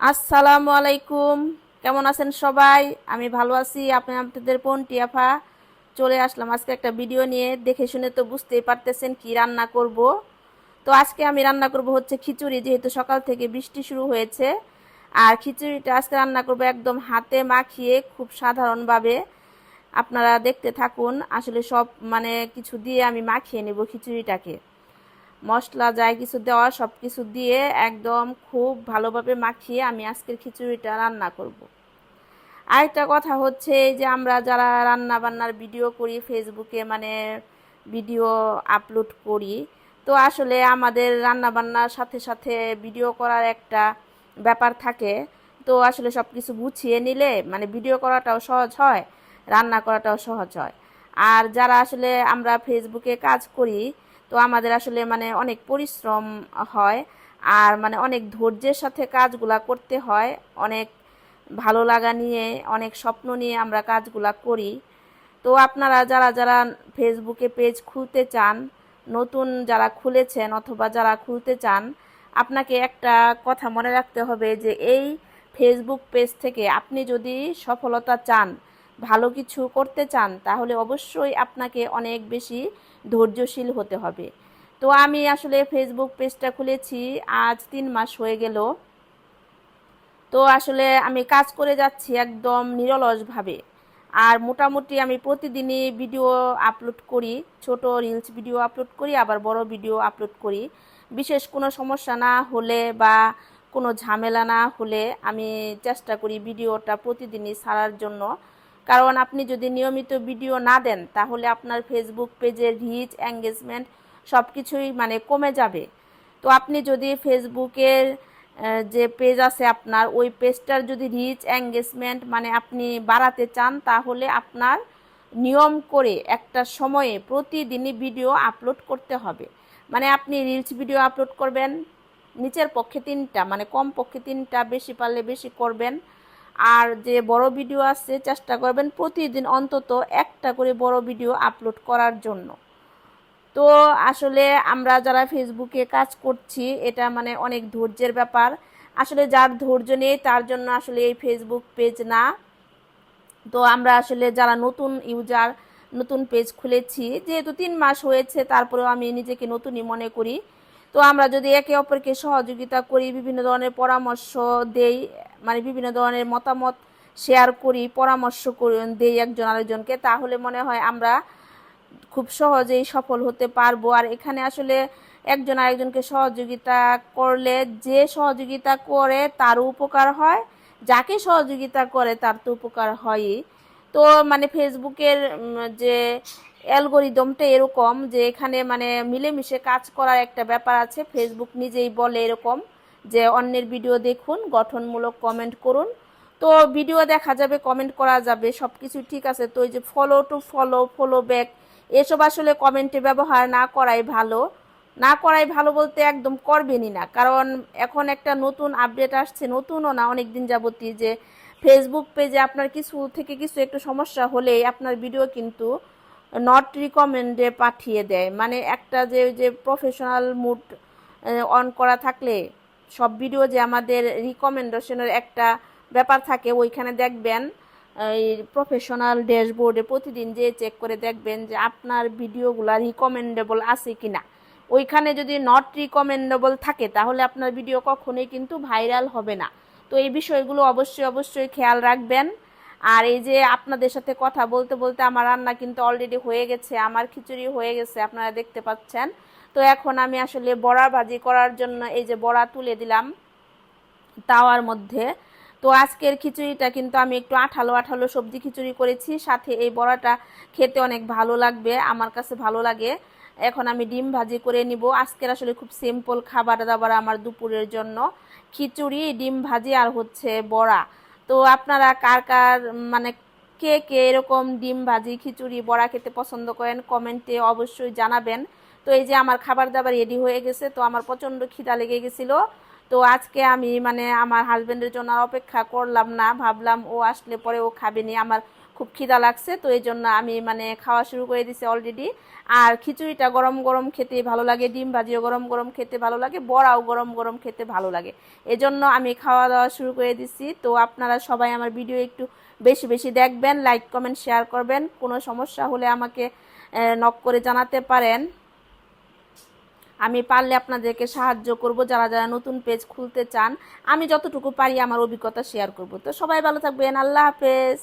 আসসালামু আলাইকুম। কেমন আছেন সবাই? আমি ভালো আছি। আপনি আপনাদের পন্টি আফা চলে আসলাম আজকে একটা ভিডিও নিয়ে। দেখে শুনে তো বুঝতেই পারতেছেন কি রান্না করব। তো আজকে আমি রান্না করব হচ্ছে খিচুড়ি, যেহেতু সকাল থেকে বৃষ্টি শুরু হয়েছে। আর খিচুড়িটা আজকে রান্না করব একদম হাতে মাখিয়ে খুব সাধারণভাবে। আপনারা দেখতে থাকুন। আসলে সব মানে কিছু দিয়ে আমি মাখিয়ে নেব খিচুড়িটাকে। মশলা যাই কিছু দেওয়া সব কিছু দিয়ে একদম খুব ভালোভাবে মাখিয়ে আমি আজকের খিচুড়িটা রান্না করব। আরেকটা কথা হচ্ছে যে আমরা যারা রান্না বান্নার ভিডিও করি, ফেসবুকে মানে ভিডিও আপলোড করি, তো আসলে আমাদের রান্না বান্নার সাথে সাথে ভিডিও করার একটা ব্যাপার থাকে তো আসলে সব কিছু গুছিয়ে নিলে মানে ভিডিও করাটাও সহজ হয়, রান্না করাটাও সহজ হয় আর যারা আসলে আমরা ফেসবুকে কাজ করি তো আমাদের আসলে মানে অনেক পরিশ্রম হয় আর মানে অনেক ধৈর্যের সাথে কাজগুলা করতে হয়। অনেক ভালো লাগা নিয়ে, অনেক স্বপ্ন নিয়ে আমরা কাজগুলা করি। তো আপনারা যারা যারা ফেসবুকে পেজ খুলতে চান, নতুন যারা খুলেছেন অথবা যারা খুলতে চান, আপনাকে একটা কথা মনে রাখতে হবে যে এই ফেসবুক পেজ থেকে আপনি যদি সফলতা চান, ভালো কিছু করতে চান, তাহলে অবশ্যই আপনাকে অনেক বেশি ধৈর্যশীল হতে হবে। তো আমি আসলে ফেসবুক পেজটা খুলেছি, আজ তিন মাস হয়ে গেল। তো আসলে আমি কাজ করে যাচ্ছি একদম নিরলসভাবে। আর মোটামুটি আমি প্রতিদিনই ভিডিও আপলোড করি, ছোট রিলস ভিডিও আপলোড করি, আবার বড় ভিডিও আপলোড করি। বিশেষ কোনো সমস্যা না হলে বা কোনো ঝামেলা না হলে আমি চেষ্টা করি ভিডিওটা প্রতিদিনই ছাড়ার জন্য। কারণ আপনি যদি নিয়মিত ভিডিও না দেন, তাহলে আপনার ফেসবুক পেজের রিচ এঙ্গেজমেন্ট সব কিছুই মানে কমে যাবে। তো আপনি যদি ফেসবুকের যে পেজ আছে আপনার, ওই পেজটার যদি রিচ এঙ্গেজমেন্ট মানে আপনি বাড়াতে চান, তাহলে আপনার নিয়ম করে একটা সময়ে প্রতিদিনই ভিডিও আপলোড করতে হবে। মানে আপনি রিলস ভিডিও আপলোড করবেন, নিচের পক্ষে তিনটা মানে কম পক্ষে তিনটা বেশি পারলে বেশি করবেন। আর যে বড় ভিডিও আছে, চেষ্টা করবেন প্রতিদিন অন্তত একটা করে বড় ভিডিও আপলোড করার জন্য। তো আসলে আমরা যারা ফেসবুকে কাজ করছি, এটা মানে অনেক ধৈর্যের ব্যাপার। আসলে যার ধৈর্য নেই, তার জন্য আসলে এই ফেসবুক পেজ না। তো আমরা আসলে যারা নতুন ইউজার নতুন পেজ খুলেছি, যেহেতু তিন মাস হয়েছে, তারপরেও আমি নিজেকে নতুনই মনে করি। তো আমরা যদি একে অপরকে সহযোগিতা করি, বিভিন্ন ধরনের পরামর্শ দেই মানে বিভিন্ন ধরনের মতামত শেয়ার করি, পরামর্শ দেই একজন আরেকজনকে, তাহলে মনে হয় আমরা খুব সহজেই সফল হতে পারব। আর এখানে আসলে একজন আরেকজনকে সহযোগিতা করলে যে সহযোগিতা করে তারও উপকার হয়, যাকে সহযোগিতা করে তার তো উপকার হয়ই। তো মানে ফেসবুকের যে অ্যালগোরিদমটা এরকম যে এখানে মানে মিলেমিশে কাজ করার একটা ব্যাপার আছে। ফেসবুক নিজেই বলে এরকম যে অন্যের ভিডিও দেখুন, গঠনমূলক কমেন্ট করুন। তো ভিডিও দেখা যাবে কমেন্ট করা যাবে সব কিছু ঠিক আছে। তো ওই যে follow to follow follow back এসব আসলে কমেন্টে ব্যবহার না করাই ভালো। না করাই ভালো বলতে একদম করবেনই না। কারণ এখন একটা নতুন আপডেট আসছে, নতুনও না অনেক দিন যাবতীয় যে ফেসবুক পেজে আপনার কিছু থেকে কিছু একটু সমস্যা হলেই আপনার ভিডিও কিন্তু নট রিকমেন্ডে পাঠিয়ে দেয়। মানে একটা যে যে প্রফেশনাল মুড অন করা থাকলে, সব ভিডিও যে আমাদের রিকমেন্ডেশনের একটা ব্যাপার থাকে, ওইখানে দেখবেন, এই প্রফেশনাল ড্যাশবোর্ডে প্রতিদিন যে চেক করে দেখবেন যে আপনার ভিডিওগুলো রিকমেন্ডেবল আছে কি না ওইখানে যদি নট রিকমেন্ডেবল থাকে, তাহলে আপনার ভিডিও কখনোই কিন্তু ভাইরাল হবে না। তো এই বিষয়গুলো অবশ্যই অবশ্যই খেয়াল রাখবেন। আর এই যে আপনাদের সাথে কথা বলতে বলতে আমার রান্না কিন্তু অলরেডি হয়ে গেছে, আমার খিচুড়ি হয়ে গেছে, আপনারা দেখতে পাচ্ছেন। তো এখন আমি আসলে বড়া ভাজি করার জন্য এই যে বড়া তুলে দিলাম তাওয়ার মধ্যে। তো আজকের খিচুড়িটা কিন্তু আমি একটু আঠালো আঠালো সবজি খিচুড়ি করেছি, সাথে এই বড়াটা খেতে অনেক ভালো লাগবে, আমার কাছে ভালো লাগে। এখন আমি ডিম ভাজি করে নিব। আজকের আসলে খুব সিম্পল খাবার দাবার আমার দুপুরের জন্য। খিচুড়ি, ডিম ভাজি আর হচ্ছে বড়া। তো আপনারা কার কার মানে কে কে এরকম ডিম ভাজি, খিচুড়ি, বড়া খেতে পছন্দ করেন, কমেন্টে অবশ্যই জানাবেন। তো এই যে আমার খাবার দাবার রেডি হয়ে গেছে, তো আমার প্রচণ্ড খিদা লেগে গেছিল। তো আজকে আমি মানে আমার হাজব্যান্ডের জন্য অপেক্ষা করলাম না, ভাবলাম ও আসলে পরে ও খাবেনি আমার খুব খিদা লাগছে, তো এই জন্য আমি মানে খাওয়া শুরু করে দিছি অলরেডি আর খিচুড়িটা গরম গরম খেতে ভালো লাগে, ডিম ভাজিও গরম গরম খেতে ভালো লাগে, বড়াও গরম গরম খেতে ভালো লাগে। এজন্য আমি খাওয়া দাওয়া শুরু করে দিছি, তো আপনারা সবাই আমার ভিডিও একটু বেশি বেশি দেখবেন লাইক কমেন্ট শেয়ার করবেন। কোনো সমস্যা হলে আমাকে নক করে জানাতে পারেন। আমি পারলে আপনাদেরকে সাহায্য করব, যারা যারা নতুন পেজ খুলতে চান, আমি যতটুকু পারি আমার অভিজ্ঞতা শেয়ার করব। তো সবাই ভালো থাকবেন, আল্লাহ হাফেজ।